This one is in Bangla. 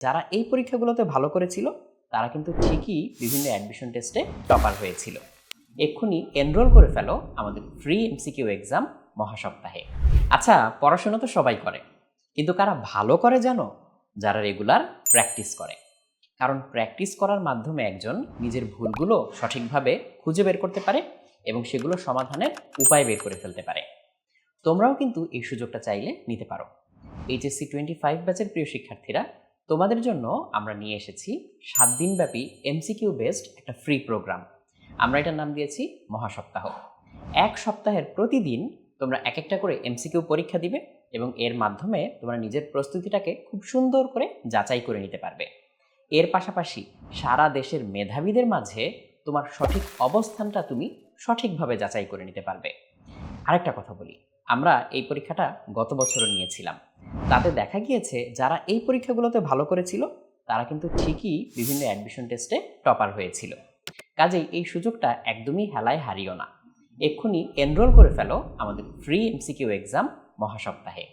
যারা এই পরীক্ষাগুলোতে ভালো করেছিল, তারা কিন্তু ঠিকই বিভিন্ন অ্যাডমিশন টেস্টে টপার হয়েছিল। এক্ষুনি এনরোল করে ফেলো আমাদের ফ্রি এমসিকিউ এক্সাম মহাসপ্তাহে। আচ্ছা পড়াশোনা তো সবাই করে, কিন্তু কারা ভালো করে জানো? যারা রেগুলার প্র্যাকটিস করে। কারণ প্র্যাকটিস করার মাধ্যমে একজন নিজের ভুলগুলো সঠিকভাবে খুঁজে বের করতে পারে এবং সেগুলো সমাধানের উপায় বের করে ফেলতে পারে। তোমরাও কিন্তু এই সুযোগটা চাইলে নিতে পারো। এইচএসসি টোয়েন্টি ফাইভ ব্যাচের প্রিয় শিক্ষার্থীরা তোমাদের জন্য আমরা নিয়ে এসেছি সাত দিনব্যাপী এমসিকিউ বেসড একটা ফ্রি প্রোগ্রাম আমরা এটার নাম দিয়েছি মহাসপ্তাহ। এক সপ্তাহের প্রতিদিন তোমরা এক একটা করে এমসিকিউ পরীক্ষা দিবে এবং এর মাধ্যমে তোমরা নিজের প্রস্তুতিটাকে খুব সুন্দর করে যাচাই করে নিতে পারবে। এর পাশাপাশি সারা দেশের মেধাবীদের মাঝে তোমার সঠিক অবস্থানটা তুমি সঠিকভাবে যাচাই করে নিতে পারবে। আরেকটা কথা বলি, আমরা এই পরীক্ষাটা গত বছরও নিয়েছিলাম। তাতে দেখা গিয়েছে যারা এই পরীক্ষাগুলোতে ভালো করেছিল, তারা কিন্তু ঠিকই বিভিন্ন অ্যাডমিশন টেস্টে টপার হয়েছিল। কাজেই এই সুযোগটা একদমই হেলায় হারিও না। এক্ষুনি এনরোল করে ফেলো আমাদের ফ্রি এমসিকিউ এক্সাম মহাসপ্তাহে।